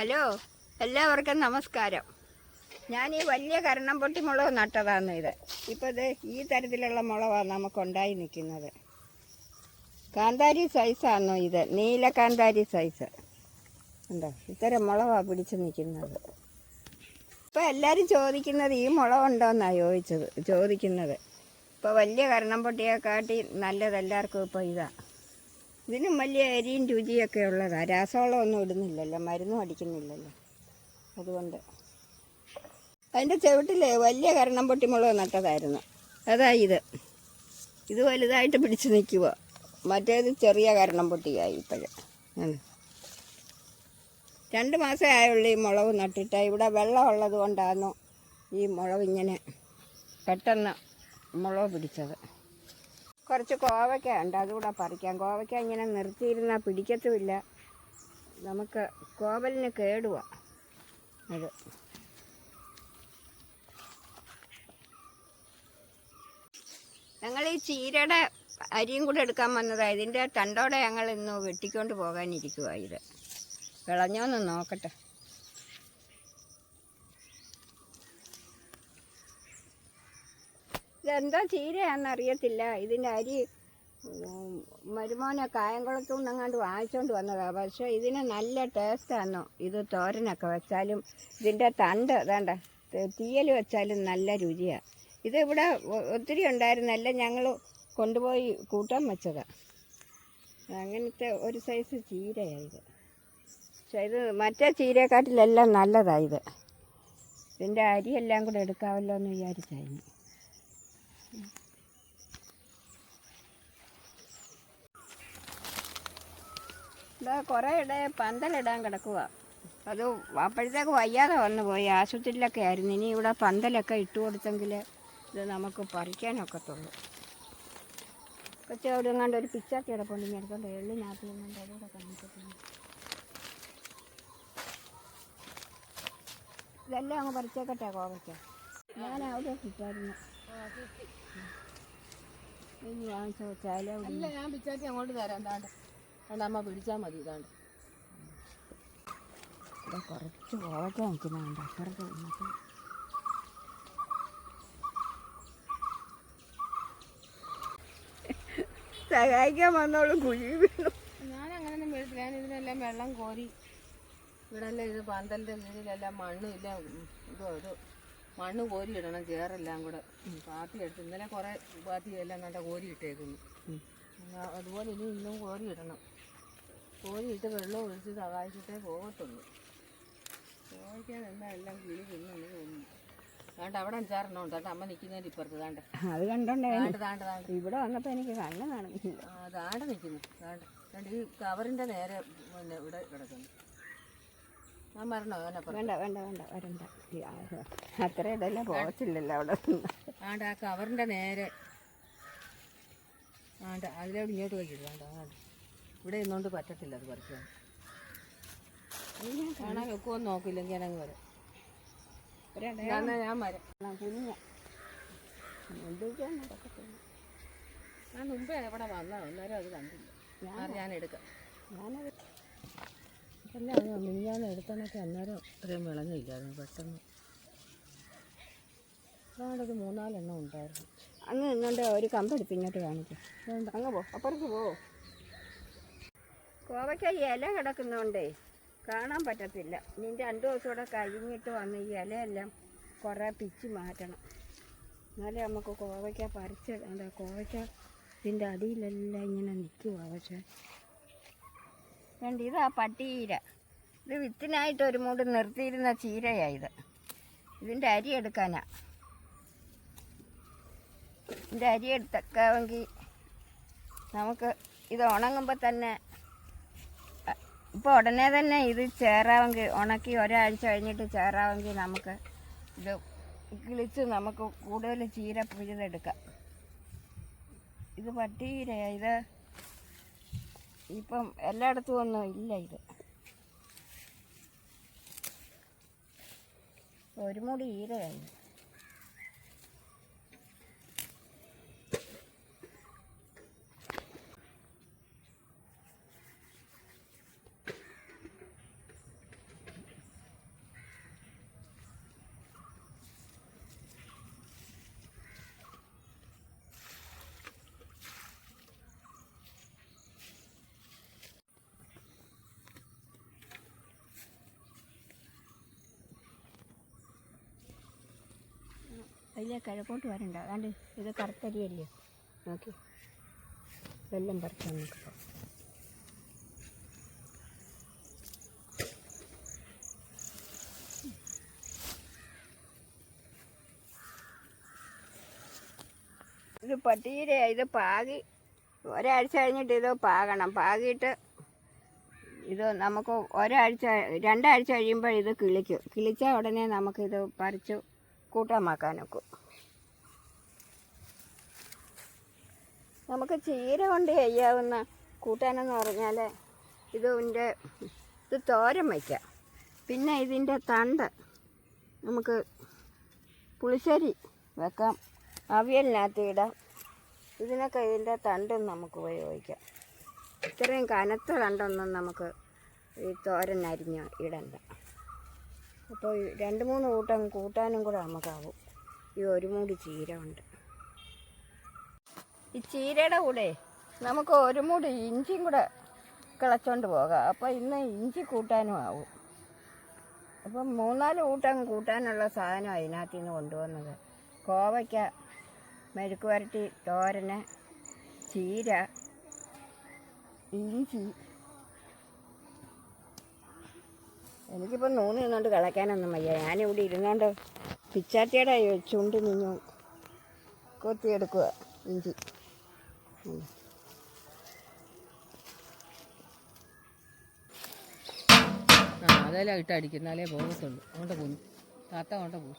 Hello എല്ലാവർക്കും നമസ്കാരം. ഞാൻ ഈ വലിയ കരണം പൊട്ടി മുളക് നട്ടതാണ് ഇത്. ഇപ്പോൾ ഇത് ഈ തരത്തിലുള്ള മുളകാണ് നമുക്കുണ്ടായി നിൽക്കുന്നത്. കാന്താരി സൈസാണോ ഇത്? നീല കാന്താരി സൈസ്. ഉണ്ടോ ഇത്തരം മുളകാണ് പിടിച്ച് നിൽക്കുന്നത്. ഇപ്പോൾ എല്ലാവരും ചോദിക്കുന്നത് ഈ മുളകുണ്ടോയെന്നാണ് ചോദിച്ചത് ചോദിക്കുന്നത്. ഇപ്പോൾ വലിയ കരണം പൊട്ടിയെ കാട്ടി നല്ലത് എല്ലാവർക്കും ഇപ്പോൾ ഇതാണ് ഇതിനും വലിയ അരിയും രുചിയൊക്കെ ഉള്ളതാണ് രാസവളമൊന്നും ഇടുന്നില്ലല്ലോ മരുന്നും അടിക്കുന്നില്ലല്ലോ. അതുകൊണ്ട്. അതിന്റെ ചുവട്ടിൽ വലിയ കരണം പൊട്ടിമുളക് നട്ടതായിരുന്നു. അതാ ഇത്. ഇത് വലുതായിട്ട് പിടിച്ച് നിൽക്കുക മറ്റേത് ചെറിയ കരണം പൊട്ടിയായി ഇപ്പോഴും. രണ്ട് മാസമേ ആയുള്ളൂ ഈ മുളക് നട്ടിട്ട്. ഇവിടെ വെള്ളം ഉള്ളത് കൊണ്ടാണ് ഈ മുളക് ഇങ്ങനെ പെട്ടെന്ന് മുളക് പിടിച്ചത്. കുറച്ച് കോവയ്ക്ക ഉണ്ട് അതുകൂടെ പറിക്കാം. കോവയ്ക്ക ഇങ്ങനെ നിർത്തിയിരുന്നാൽ പിടിക്കത്തുമില്ല. നമുക്ക് കോവലിന് കേടുവാ അത്. ഞങ്ങൾ ഈ ചീരയുടെ അരിയും കൂടെ എടുക്കാൻ വന്നതാണ് ഇതിന്റെ തണ്ടോടെ ഞങ്ങൾ ഇന്ന് വെട്ടിക്കൊണ്ട് പോകാനിരിക്കുക ഇത്. വിളഞ്ഞോന്ന് നോക്കട്ടെ. ഇതെന്താ ചീരയാണെന്നറിയത്തില്ല. ഇതിന്റെ അരി മരുമോനെ കായംകുളത്തു നിന്നങ്ങാണ്ട് വാങ്ങിച്ചോണ്ട് വന്നതാണ് പക്ഷേ ഇതിന് നല്ല ടേസ്റ്റാണോ ഇത് തോരനൊക്കെ വെച്ചാലും ഇതിന്റെ തണ്ട് വേണ്ട തീയൽ വെച്ചാലും നല്ല രുചിയാണ് ഇത് ഇവിടെ ഒത്തിരി ഉണ്ടായിരുന്നല്ല ഞങ്ങൾ കൊണ്ടുപോയി കൂട്ടാൻ വെച്ചതാണ് അങ്ങനത്തെ ഒരു സൈസ് ചീരയാണ് ഇത്. പക്ഷേ ഇത് മറ്റേ ചീരയെക്കാട്ടിലെല്ലാം നല്ലതാണ് ഇത്. ഇതിന്റെ അരിയെല്ലാം കൂടെ എടുക്കാമല്ലോ എന്ന് വിചാരിച്ചായിരുന്നു. ഇതാ കുറേ ഇട പന്തലിടാൻ കിടക്കുക അത് അപ്പോഴത്തേക്ക് വയ്യാതെ വന്നു പോയി. ആശുപത്രിയിലൊക്കെ ആയിരുന്നു. ഇനി ഇവിടെ പന്തലൊക്കെ ഇട്ടു കൊടുത്തെങ്കിൽ ഇത് നമുക്ക് പറിക്കാനൊക്കത്തുള്ളൂ. കൊച്ചു അവിടെ ഒരു പിച്ചാത്തി കിടപ്പുണ്ട്. ഇനി എടുത്തോണ്ട് എള്ളിനകത്ത് എങ്ങാണ്ട് അതുകൂടെ കാണിച്ചിട്ടുണ്ട്. ഇതെല്ലാം അങ്ങ് പറിച്ചേക്കട്ടെ കോവയ്ക്ക. ഞാൻ അവിടെ കിട്ടായിരുന്നു അല്ല ഞാൻ പിച്ചാത്തി അങ്ങോട്ട് തരാം. താണ്ട് അതുകൊണ്ട് അമ്മ പിടിച്ചാൽ മതി ഇതാണ്ട്. ഇവിടെ കുറച്ച് കോവയ്ക്ക നിൽക്കുന്നുണ്ട്. അപ്പുറത്ത് നിന്നിട്ട്. സഹായിക്കാൻ വന്നോളൂ കുഴി വീണു. ഞാൻ അങ്ങനെയൊന്നും വീഴത്തില്ല ഞാൻ ഇതിനെല്ലാം വെള്ളം കോരി ഇവിടെ എല്ലാം ഇത് പന്തലിന്റെ വീടിലെല്ലാം മണ്ണും ഇല്ല ഇതോ ഇത് മണ്ണ് കോരി ഇടണം ചേറെല്ലാം കൂടെ. പാത്തി എടുത്ത് ഇന്നലെ കുറേ പാത്തി എല്ലാം നല്ല കോരി ഇട്ടേക്കുന്നു ആ, അതുപോലെ ഇനി ഇന്നും കോരി ഇടണം കോരി ഇട്ട് വെള്ളം ഒഴിച്ച് സഹായിച്ചിട്ടേ പോകത്തുള്ളൂ. ചോദിക്കാൻ എന്നാ എല്ലാം കിളി തിന്നു തോന്നുന്നു. കണ്ടോ അവിടെ അഞ്ചാറെണ്ണം ഉണ്ട് താണ്ട് അമ്മ നിൽക്കുന്നതിന്റെ ഇപ്പുറത്ത് താണ്ട് അത് കണ്ടോണ്ടേ? താണ്ട് താണ്ട് താണ്ട് ഇവിടെ വന്നപ്പോൾ എനിക്ക് കണ്ണ് കാണുന്നില്ല. ആ, ദാണ്ട നിൽക്കുന്നു. ദാണ്ട ഈ കവറിന്റെ നേരെ പിന്നെ ഇവിടെ കിടക്കുന്നു. വേണ്ട വേണ്ട വേണ്ട വരണ്ട. അത്ര ഇതെല്ലാം പോകത്തില്ലല്ലോ അവിടെ നിന്ന്. ആ കവറിന്റെ നേരെ. ആണ്ട് അതിലോട്ട് ഇങ്ങോട്ട് വയ്ക്കില്ല വേണ്ട ആണ്ട്. ഇവിടെ ഇന്നുകൊണ്ട് പറ്റത്തില്ല അത് പറിക്കാൻ. കാണാൻ വെക്കുമെന്ന് നോക്കില്ലെങ്കിൽ ഞാനങ്ങ് വരാം. ഞാൻ വരാം. കുഞ്ഞ. ഞാൻ മുമ്പേ എവിടെ വന്നോ അന്നേരം അത് കണ്ടില്ല. ഞാൻ ഞാൻ എടുക്കാം. ഞാനത് അല്ല അത് മിനിഞ്ഞാന്ന് എടുത്തണൊക്കെ അന്നേരം ഇത്രയും വിളഞ്ഞില്ലായിരുന്നു പെട്ടെന്ന്. അതാണ്ടൊരു മൂന്നാലെണ്ണം ഉണ്ടായിരുന്നു. അങ്ങ് നിന്നുകൊണ്ട് ഒരു കമ്പെടുത്ത് ഇങ്ങോട്ട് കാണിക്കും. അങ്ങ് പോ അപ്പുറത്ത് പോ. കോവയ്ക്ക ഈ ഇല കിടക്കുന്നതുകൊണ്ടേ കാണാൻ പറ്റത്തില്ല. ഇനി രണ്ട് ദിവസം കൂടെ കഴിഞ്ഞിട്ട് വന്ന് ഈ ഇലയെല്ലാം കുറേ പിച്ച് മാറ്റണം. എന്നാലേ നമുക്ക് കോവയ്ക്ക പറിച്ച് കോവയ്ക്ക ഇതിന്റെ അടിയിലെല്ലാം ഇങ്ങനെ നിൽക്കുവാണ് പക്ഷേ വേണ്ട ഇതാ പട്ടിയീര ഇത് വിത്തിനായിട്ട് ഒരു മൂട് നിർത്തിയിരുന്ന ചീരയാണ് ഇത്. ഇതിന്റെ അരി എടുക്കാനാ. ഇതിന്റെ അരി എടുത്തേക്കാമെങ്കിൽ നമുക്ക് ഇത് ഉണങ്ങുമ്പോൾ തന്നെ ഇപ്പോൾ ഉടനെ തന്നെ ഇത് ചേറാവെങ്കിൽ ഉണക്കി ഒരാഴ്ച കഴിഞ്ഞിട്ട് ചേറാവെങ്കിൽ നമുക്ക് ഇത് കിളിച്ച് നമുക്ക് കൂടുതൽ ചീര പിഴുതെടുക്കാം ഇത് പട്ടീരയാ ഇത്. ഇപ്പം എല്ലായിടത്തും ഒന്നും ഇല്ല ഇത്. ഒരു മുടി ഈരയായി അതിലെ കിഴക്കോട്ട് വരണ്ട. അതാണ്ട് ഇത് കറുത്തരിയല്ലേ നോക്കി. വെല്ലം പറിക്കാൻ നമുക്ക് ഇത് പട്ടീര ഇത് പാകി. ഒരാഴ്ച കഴിഞ്ഞിട്ട് ഇത് പാകണം. പാകിയിട്ട് ഇത് നമുക്ക് ഒരാഴ്ച രണ്ടാഴ്ച കഴിയുമ്പോൾ ഇത് കിളിക്കും. കിളിച്ച ഉടനെ നമുക്കിത് പറിച്ച് കൂട്ടമാക്കാനൊക്കും. നമുക്ക് ചീര കൊണ്ട് ചെയ്യാവുന്ന കൂട്ടാനെന്ന് പറഞ്ഞാൽ ഇതിന്റെ ഇത് തോരൻ വയ്ക്കാം. പിന്നെ ഇതിന്റെ തണ്ട് നമുക്ക് പുളിശ്ശേരി വെക്കാം. അവിയലിനകത്ത് ഇടാം. ഇതിനൊക്കെ ഇതിന്റെ തണ്ടും നമുക്ക് ഉപയോഗിക്കാം. ഇത്രയും കനത്ത തണ്ടൊന്നും നമുക്ക് ഈ തോരൻ അരിഞ്ഞ് ഇടണ്ട. അപ്പോൾ രണ്ട് മൂന്ന് കൂട്ടം കൂട്ടാനും കൂടെ നമുക്കാവും. ഈ ഒരു മൂടി ചീര ഉണ്ട് ഈ ചീരയുടെ കൂടെ നമുക്ക് ഒരു മൂടി ഇഞ്ചിയും കൂടെ കിളച്ചോണ്ട് പോകാം. അപ്പോൾ ഇന്ന് ഇഞ്ചി കൂട്ടാനും ആവും. അപ്പം മൂന്നാൽ കൂട്ടം കൂട്ടാനുള്ള സാധനം അതിനകത്ത് നിന്ന് കൊണ്ടുവന്നത്. കോവയ്ക്ക മെഴുക്ക് വരട്ടി തോരന് ചീര ഇഞ്ചി എനിക്കിപ്പോൾ നൂന്ന് നിന്നുകൊണ്ട് കിളയ്ക്കാനൊന്നും വയ്യ. ഞാനിവിടെ ഇരുന്നുകൊണ്ട് പിച്ചാത്തിയുടെ ചുണ്ട് നിന്നു കൊത്തിയെടുക്കുക ഇഞ്ചി. ആ അതെല്ലാം ഇട്ട് അടിക്കുന്നാലേ പോകത്തുള്ളൂ. അങ്ങോട്ട് പോകുന്നു താത്ത അങ്ങോട്ട് പോകും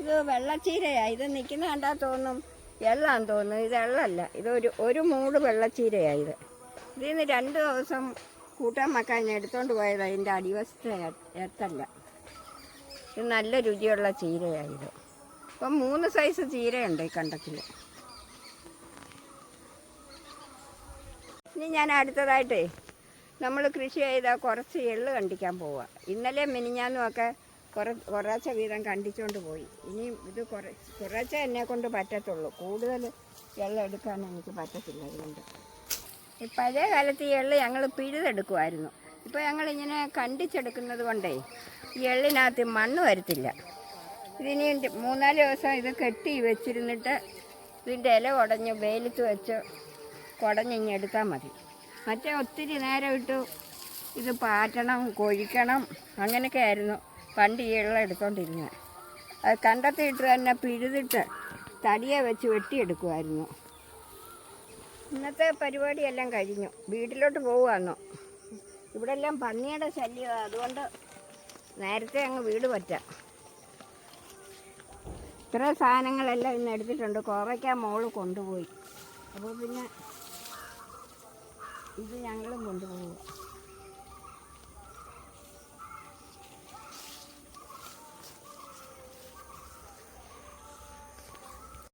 ഇത് വെള്ളച്ചീരയാ. ഇത് നിൽക്കുന്ന കണ്ടാ തോന്നും എള്ളാന്ന് തോന്നുന്നു. ഇത് എള്ളല്ല ഇതൊരു ഒരു മൂട് വെള്ളച്ചീരയായത്. ഇത് ഇതിൽ നിന്ന് രണ്ട് ദിവസം കൂട്ടാൻ മക്കാൻ ഞാൻ എടുത്തോണ്ട് പോയത്. അതിന്റെ അടിവശത്തെ എത്തല്ല. ഇത് നല്ല രുചിയുള്ള ചീരയായത്. ഇപ്പം മൂന്ന് സൈസ് ചീരയുണ്ട് ഈ കണ്ടത്തിൽ ഇനി ഞാൻ അടുത്തതായിട്ടേ നമ്മൾ കൃഷി ചെയ്ത കുറച്ച് എള്ള് കണ്ടിക്കാൻ പോവുക ഇന്നലെ മിനിഞ്ഞാന്നുമൊക്കെ കുറ കുറേശ്ശെ വീതം കണ്ടിച്ചുകൊണ്ട് പോയി. ഇനി ഇത് കുറച്ച് കുറേശ്ശെ എന്നെ കൊണ്ട് പറ്റത്തുള്ളൂ. കൂടുതൽ വെള്ളം എടുക്കാൻ എനിക്ക് പറ്റത്തില്ല അതുകൊണ്ട്. ഈ പഴയ കാലത്ത് ഈ എള്ള് ഞങ്ങൾ പിഴുതെടുക്കുമായിരുന്നു ഇപ്പോൾ ഞങ്ങളിങ്ങനെ കണ്ടിച്ചെടുക്കുന്നത് കൊണ്ടേ ഈ എള്ളിനകത്ത് മണ്ണ് വരത്തില്ല. ഇതിനി മൂന്നാൽ ദിവസം ഇത് കെട്ടി വെച്ചിരുന്നിട്ട് ഇതിന്റെ ഇല കുടഞ്ഞ് വെയിലത്ത് വെച്ച് കുടഞ്ഞിങ്ങ് എടുത്താൽ മതി. മറ്റേ ഒത്തിരി നേരം ഇട്ട് ഇത് പാറ്റണം കൊഴിക്കണം അങ്ങനെയൊക്കെ ആയിരുന്നു. പണ്ട് ഈ എള്ള എടുത്തോണ്ടിരുന്നത് അത് കണ്ടത്തിയിട്ട് തന്നെ പിഴുതിട്ട് തടിയെ വെച്ച് വെട്ടിയെടുക്കുമായിരുന്നു ഇന്നത്തെ പരിപാടിയെല്ലാം കഴിഞ്ഞു. വീട്ടിലോട്ട് പോവുകയെന്നോ ഇവിടെ എല്ലാം പന്നിയുടെ ശല്യം അതുകൊണ്ട് നേരത്തെ അങ്ങ് വീട് പറ്റാം. ഇത്ര സാധനങ്ങളെല്ലാം ഇന്ന് എടുത്തിട്ടുണ്ട്. കോവയ്ക്ക മോൾ കൊണ്ടുപോയി. അപ്പോൾ പിന്നെ ഇത് ഞങ്ങളും കൊണ്ടുപോവുക